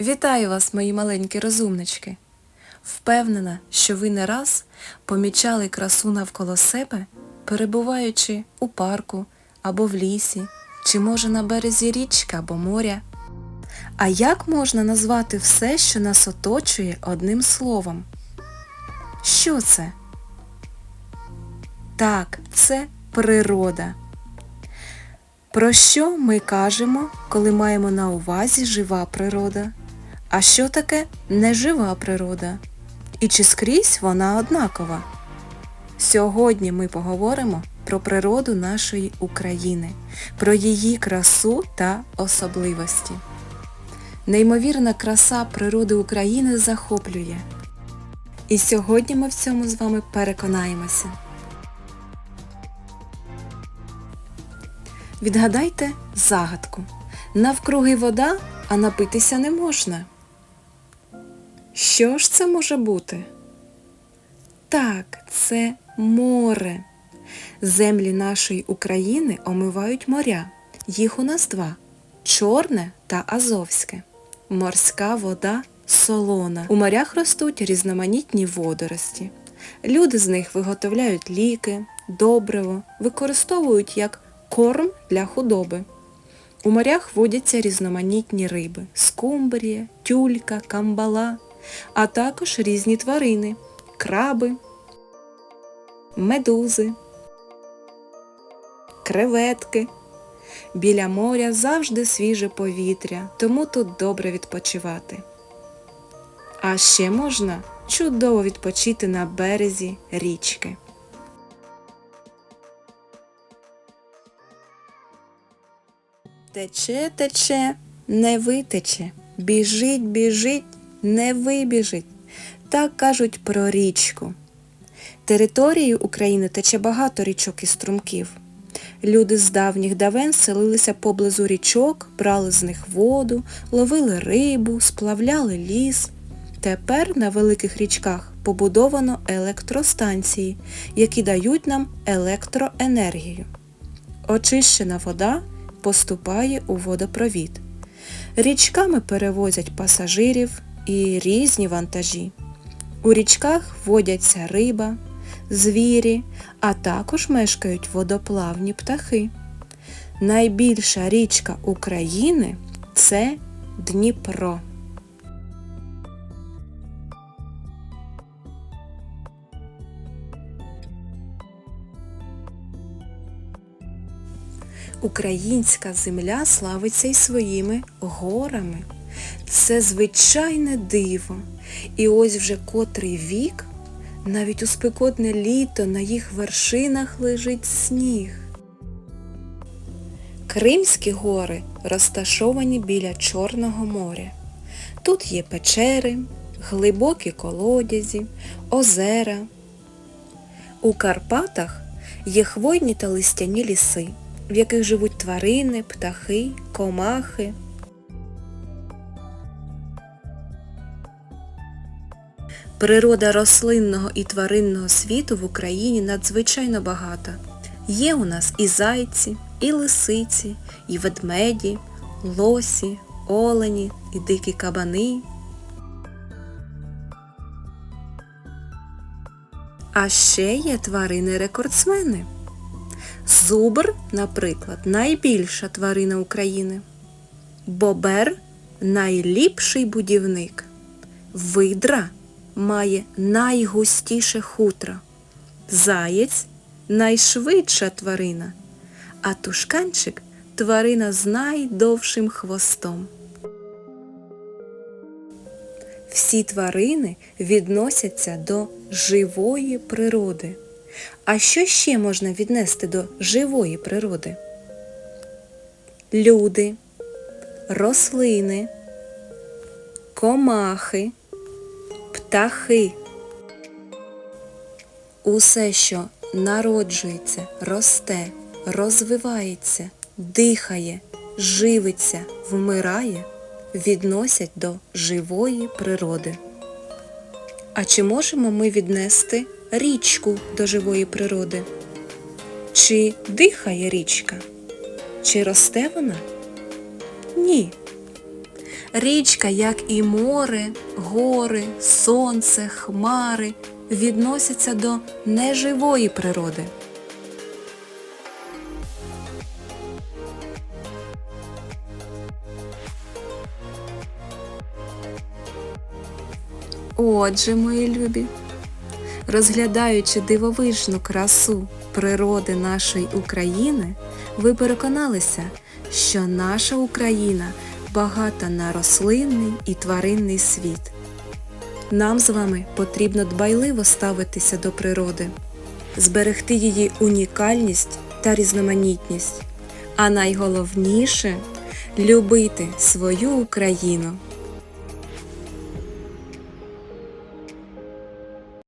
Вітаю вас, мої маленькі розумнички! Впевнена, що ви не раз помічали красу навколо себе, перебуваючи у парку або в лісі, чи може на березі річки або моря. А як можна назвати все, що нас оточує одним словом? Що це? Так, це природа. Про що ми кажемо, коли маємо на увазі жива природа? А що таке нежива природа? І чи скрізь вона однакова? Сьогодні ми поговоримо про природу нашої України, про її красу та особливості. Неймовірна краса природи України захоплює. І сьогодні ми в цьому з вами переконаємося. Відгадайте загадку. Навкруги вода, а напитися не можна. Що ж це може бути? Так, це море. Землі нашої України омивають моря. Їх у нас два чорне та азовське. Морська вода солона. У морях ростуть різноманітні водорості. Люди з них виготовляють ліки, добриво, використовують як корм для худоби. У морях водяться різноманітні риби скумбрія, тюлька, камбала, а також різні тварини краби, медузи, креветки. Біля моря завжди свіже повітря, тому тут добре відпочивати. А ще можна чудово відпочити на березі річки. Тече, тече, не витече, біжить, біжить, не вибіжить. Так кажуть про річку. Територією України тече багато річок і струмків. Люди з давніх давен селилися поблизу річок, брали з них воду, ловили рибу, сплавляли ліс. Тепер на великих річках побудовано електростанції, які дають нам електроенергію. Очищена вода поступає у водопровід. Річками перевозять пасажирів і різні вантажі. У річках водяться риба, звірі, а також мешкають водоплавні птахи. Найбільша річка України це Дніпро. Українська земля славиться й своїми горами. Це звичайне диво. І ось вже котрий вік, навіть у спекотне літо на їх вершинах лежить сніг. Кримські гори розташовані біля Чорного моря. Тут є печери, глибокі колодязі, озера. У Карпатах є хвойні та листяні ліси, в яких живуть тварини, птахи, комахи. Природа рослинного і тваринного світу в Україні надзвичайно багата. Є у нас і зайці, і лисиці, і ведмеді, лосі, олені, і дикі кабани. А ще є тварини-рекордсмени. Зубр, наприклад, найбільша тварина України. Бобер найліпший будівник. Видра має найгустіше хутро. Заєць найшвидша тварина, а тушканчик тварина з найдовшим хвостом. Всі тварини відносяться до живої природи. А що ще можна віднести до живої природи? Люди, рослини, комахи, птахи. Усе, що народжується, росте, розвивається, дихає, живиться, вмирає, відносять до живої природи. А чи можемо ми віднести річку до живої природи? Чи дихає річка? Чи росте вона? Ні. Річка, як і море, гори, сонце, хмари відносяться до неживої природи. Отже, мої любі, розглядаючи дивовижну красу природи нашої України, ви переконалися, що наша Україна багата на рослинний і тваринний світ. Нам з вами потрібно дбайливо ставитися до природи, зберегти її унікальність та різноманітність, а найголовніше любити свою Україну.